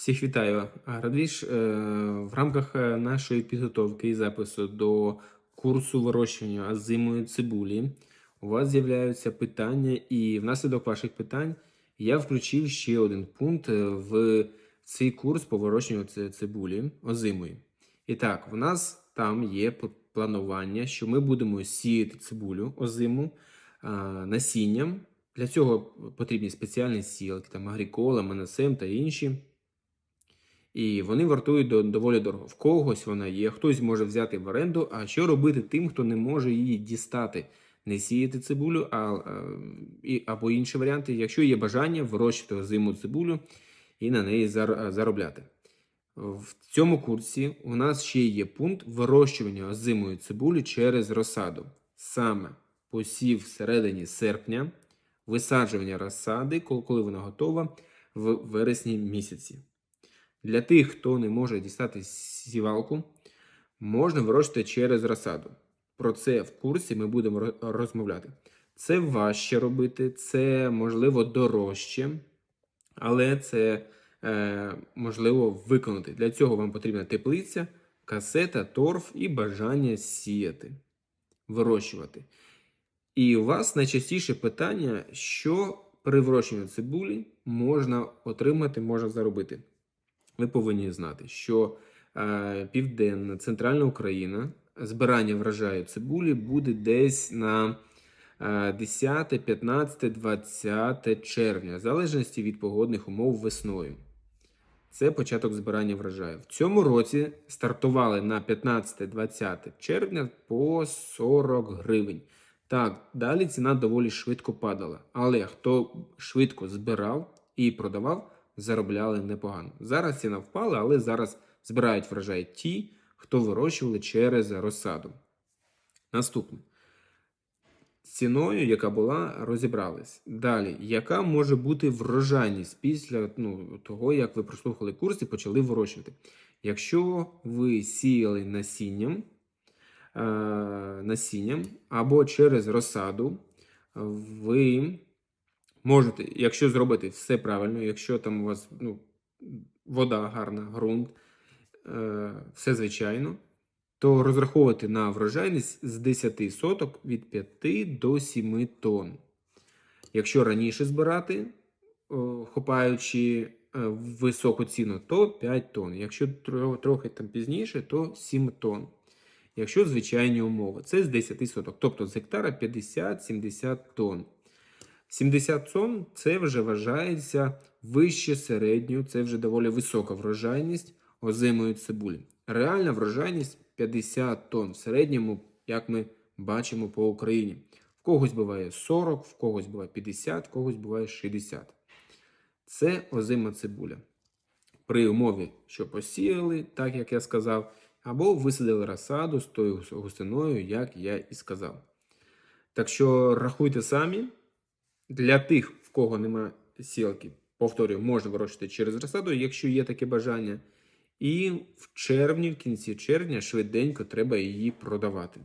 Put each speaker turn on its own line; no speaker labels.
Всіх вітаю. Радвіж, е, в рамках е, нашої підготовки і запису до курсу вирощування озимої цибулі у вас з'являються питання, і внаслідок ваших питань я включив ще один пункт е, в цей курс по вирощуванню ці- цибулі озимої. І так, в нас там є планування, що ми будемо сіяти цибулю озиму насінням. Для цього потрібні спеціальні сілки, там агрікола, моносем та інші. І вони вартують до- доволі дорого. В когось вона є, хтось може взяти в оренду. А що робити тим, хто не може її дістати? Не сіяти цибулю, а, а, і, або інші варіанти, якщо є бажання вирощувати озиму цибулю і на неї зар- заробляти. В цьому курсі у нас ще є пункт вирощування озимої цибулі через розсаду. Саме посів всередині серпня, висаджування розсади, коли вона готова в вересні місяці. Для тих, хто не може дістати сівалку, можна вирощувати через розсаду. Про це в курсі ми будемо розмовляти. Це важче робити, це можливо дорожче, але це е, можливо виконати. Для цього вам потрібна теплиця, касета, торф і бажання сіяти, вирощувати. І у вас найчастіше питання, що при вирощуванні цибулі можна отримати, можна заробити. Ви повинні знати, що е, південна центральна Україна збирання врожаю цибулі буде десь на е, 10, 15, 20 червня, в залежності від погодних умов весною. Це початок збирання врожаю. В цьому році стартували на 15-20 червня по 40 гривень. Так, далі ціна доволі швидко падала. Але хто швидко збирав і продавав, заробляли непогано. Зараз ціна впала, але зараз збирають врожай ті, хто вирощували через розсаду. Наступне. З ціною, яка була, розібрались. Далі, яка може бути врожайність після ну, того, як ви прослухали курс і почали вирощувати? Якщо ви сіяли насінням, е, насінням або через розсаду, ви можете, якщо зробити все правильно, якщо там у вас ну, вода гарна, ґрунт, е, все звичайно, то розраховувати на врожайність з 10 соток від 5 до 7 тонн. Якщо раніше збирати, хопаючи е, високу ціну, то 5 тонн. Якщо трохи там пізніше, то 7 тонн. Якщо звичайні умови, це з 10 соток, тобто з гектара 50-70 тонн. 70 тонн це вже вважається вище середньою, це вже доволі висока врожайність озимої цибулі. Реальна врожайність 50 тонн в середньому, як ми бачимо по Україні. В когось буває 40, в когось буває 50, в когось буває 60. Це озима цибуля. При умові, що посіяли, так як я сказав, або висадили розсаду з тою гус- густиною, як я і сказав. Так що рахуйте самі. Для тих, в кого нема сілки, повторюю, можна вирощувати через розсаду, якщо є таке бажання. І в червні, в кінці червня, швиденько треба її продавати.